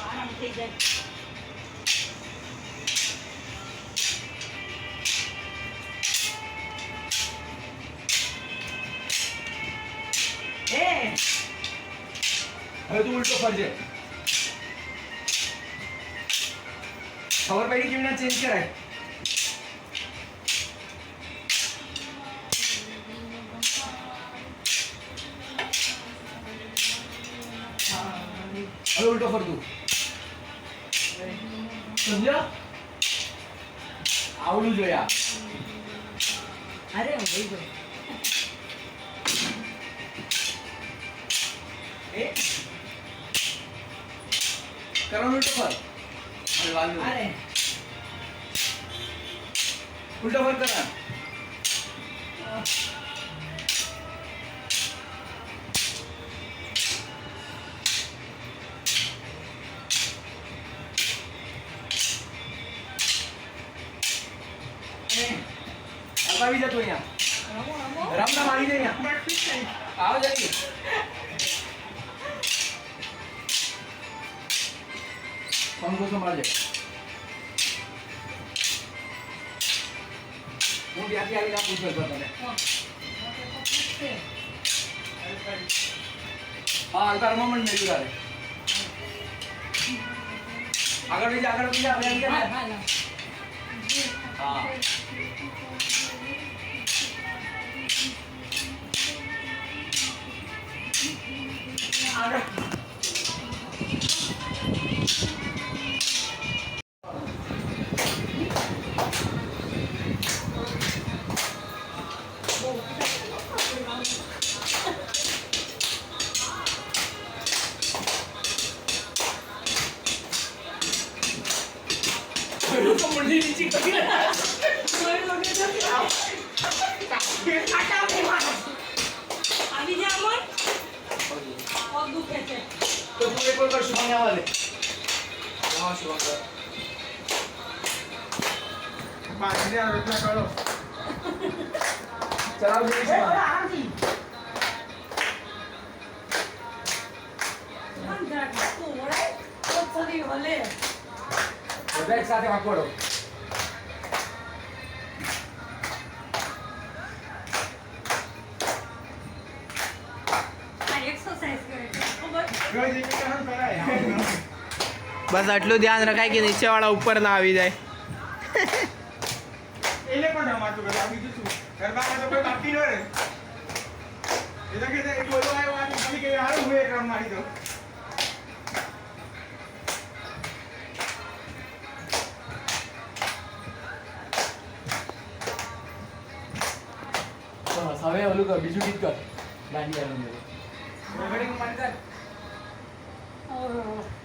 આરામ થઈ જાય હવે તું ઉલટો ફરજે ખબર પડી રીતના ચેન્જ કરાય? હવે ઉલટો ફર તું સમજ્યો આવડું જોયા અરે હું ગઈ ગયો એ કરવાનું ઉલટો ફર હવે વાંધો નહીં. અરે ઉલટો ફર કરા આવી જતો અહીંયા. રમના રમો રામના મારી દે અહીંયા. આવો જલ્દી પંખો સંભાળજે હું ત્યાંથી આવીને આપું છું એકવાર તને. હા અલતાર મોમેન્ટ મને મેળવી તારે આગળ બીજા આગળ બીજા આપણે આવી ગયા ને? હા આગળ તો મુંડી નીચે કરી આવી તો તું એક વાર શુભાંગ આવવા દે. હા ચલાવ શુભાંગ આમ જરાક હાથું વળાય તો શરીર હલે. બધા એક સાથે વાંકોડો બસ આટલું ધ્યાન રખાય કે નીચે વાળા ઉપર ના આવી જાય. એને પણ રમાતું કરે આ બીજું શું? ગરબામાં તો કોઈ બાકી ન રહે. એ કે એક બોલો આવ્યો આ ખાલી કે હારું હું એક રાઉન્ડ મારી દઉં. હવે ઓલું કર બીજું ગીત કર. દાંડિયા 哎呦